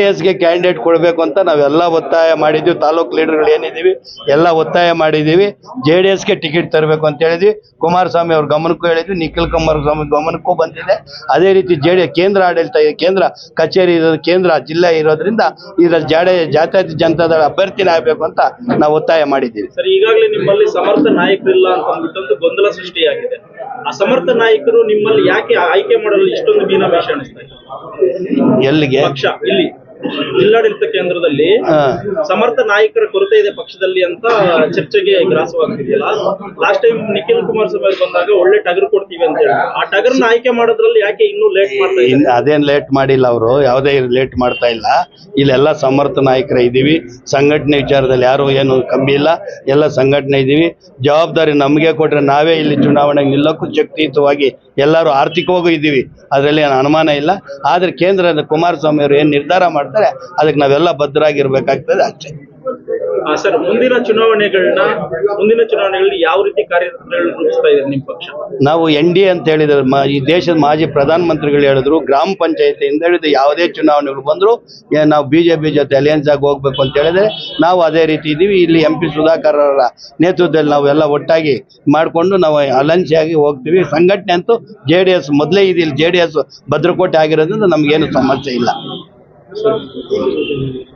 ಎಸ್ಗೆ ಕ್ಯಾಂಡಿಡೇಟ್ ಕೊಡಬೇಕು ಅಂತ ನಾವೆಲ್ಲ ಒತ್ತಾಯ ಮಾಡಿದ್ವಿ. ತಾಲೂಕ್ ಲೀಡರ್ಗಳು ಏನಿದ್ದೀವಿ ಎಲ್ಲ ಒತ್ತಾಯ ಮಾಡಿದ್ದೀವಿ. ಜೆ ಡಿ ಎಸ್ಗೆ ಟಿಕೆಟ್ ತರಬೇಕು ಅಂತ ಹೇಳಿದ್ವಿ. ಕುಮಾರಸ್ವಾಮಿ ಅವ್ರ ಗಮನಕ್ಕೂ ಹೇಳಿದ್ವಿ. ನಿಖಿಲ್ ಕುಮಾರಸ್ವಾಮಿ ಗಮನಕ್ಕೂ ಬಂದಿದೆ. ಅದೇ ರೀತಿ ಜೆ ಡಿ ಕೇಂದ್ರ ಆಡಳಿತ ಕೇಂದ್ರ ಕಚೇರಿ ಇರೋದು ಕೇಂದ್ರ ಜಿಲ್ಲೆ ಇರೋದ್ರಿಂದ ಇದ್ರಲ್ಲಿ ಜಾಡೆ ಜಾತ್ಯತೀತ ಜನತಾದಳ ಅಭ್ಯರ್ಥಿನೇ ಆಗಬೇಕು ಅಂತ ನಾವು ಒತ್ತಾಯ ಮಾಡಿದ್ದೀವಿ. ಸರ್ ಈಗಾಗಲೇ ನಿಮ್ಮಲ್ಲಿ ಸಮರ್ಥ ನಾಯಕರಿಲ್ಲ ಅಂತ ಅಂದ್ಬಿಟ್ಟು ಗೊಂದಲ ಸೃಷ್ಟಿಯಾಗಿದೆ. ಆ ಸಮರ್ಥ ನಾಯಕರು ನಿಮ್ಮಲ್ಲಿ ಯಾಕೆ ಆಯ್ಕೆ ಮಾಡಲು ಇಷ್ಟೊಂದು ಇದೆ ಎಲ್ಲಿಗೆ? ಪಕ್ಷ ಇಲ್ಲಿ. ಜಿಲ್ಲಾಡಳಿತ ಕೇಂದ್ರದಲ್ಲಿ. ಸಮರ್ಥ ನಾಯಕರ ಕೊರತೆ ಇದೆ ಪಕ್ಷದಲ್ಲಿ ಅಂತ ಚರ್ಚೆಗೆ ಗ್ರಾಸವಾಗ್ತಿದೆಯಲ್ಲ. ಲಾಸ್ಟ್ ಟೈಮ್ ನಿಖಿಲ್ ಕುಮಾರಸ್ವಾಮಿ ಸ್ವಾಮಿ ಬಂದಾಗ ಒಳ್ಳೆ ಟಗರು ಕೊಡ್ತೀವಿ ಅಂತ ಹೇಳಿ ಆ ಟಗರ್ನ ಆಯ್ಕೆ ಮಾಡೋದ್ರಲ್ಲಿ ಯಾಕೆ ಇನ್ನೂ ಲೇಟ್ ಮಾಡ್ತಾ ಅದೇನ್ ಲೇಟ್ ಮಾಡಿಲ್ಲ ಅವರು. ಯಾವುದೇ ಲೇಟ್ ಮಾಡ್ತಾ ಇಲ್ಲ. ಇಲ್ಲೆಲ್ಲ ಸಮರ್ಥ ನಾಯಕರ ಇದೀವಿ ಸಂಘಟನೆ ವಿಚಾರದಲ್ಲಿ ಯಾರು ಏನು ಕಮ್ಮಿ ಇಲ್ಲ. ಎಲ್ಲ ಸಂಘಟನೆ ಇದೀವಿ ಜವಾಬ್ದಾರಿ ನಮಗೆ ಕೊಟ್ರೆ ನಾವೇ ಇಲ್ಲಿ ಚುನಾವಣೆಗೆ ನಿಲ್ಲಕ್ಕೂ ಶಕ್ತಿಯುತವಾಗಿ ಎಲ್ಲರೂ ಆರ್ಥಿಕವಾಗೂ ಇದ್ದೀವಿ. ಅದರಲ್ಲಿ ಏನು ಅನುಮಾನ ಇಲ್ಲ. ಆದ್ರೆ ಕೇಂದ್ರದ ಕುಮಾರಸ್ವಾಮಿ ಅವರು ಏನು ನಿರ್ಧಾರ ಮಾಡ್ತಾರೆ? ಅದಕ್ಕೆ ನಾವೆಲ್ಲ ಭದ್ರಾಗಿರ್ಬೇಕಾಗ್ತದೆ ಅಷ್ಟೇ ಸರ್ ಮುಂದಿನ ಚುನಾವಣೆಗಳನ್ನ ಮುಂದಿನ ಚುನಾವಣೆಗಳಲ್ಲಿ ಯಾವ ರೀತಿ ಕಾರ್ಯತಂತ್ರಗಳು ರೂಪಿಸ್ತಾ ಇದೆ ನಿಮ್ ಪಕ್ಷ? ನಾವು ಎನ್ ಡಿ ಅಂತ ಹೇಳಿದ್ರೆ ಈ ದೇಶದ ಮಾಜಿ ಪ್ರಧಾನಮಂತ್ರಿಗಳು ಹೇಳಿದ್ರು ಗ್ರಾಮ ಪಂಚಾಯತಿಯಿಂದ ಹೇಳಿದ್ರು ಯಾವುದೇ ಚುನಾವಣೆಗಳು ಬಂದರೂ ನಾವು ಬಿಜೆಪಿ ಜೊತೆ ಅಲಿಯನ್ಸ್ ಆಗಿ ಹೋಗ್ಬೇಕು ಅಂತ ಹೇಳಿದ್ರೆ ನಾವು ಅದೇ ರೀತಿ ಇದ್ದೀವಿ ಇಲ್ಲಿ ಎಂ ಪಿ ಸುಧಾಕರ್ ಅವರ ನೇತೃತ್ವದಲ್ಲಿ ನಾವೆಲ್ಲ ಒಟ್ಟಾಗಿ ಮಾಡಿಕೊಂಡು ನಾವು ಅಲಯನ್ಸ್ ಆಗಿ ಹೋಗ್ತೀವಿ. ಸಂಘಟನೆ ಅಂತೂ ಜೆ ಡಿ ಎಸ್ ಮೊದಲೇ ಇದಿಲ್ಲ ಜೆ ಡಿ ಎಸ್ ಭದ್ರಕೋಟೆ ಆಗಿರೋದ್ರಿಂದ ನಮಗೇನು ಸಮಸ್ಯೆ ಇಲ್ಲ. son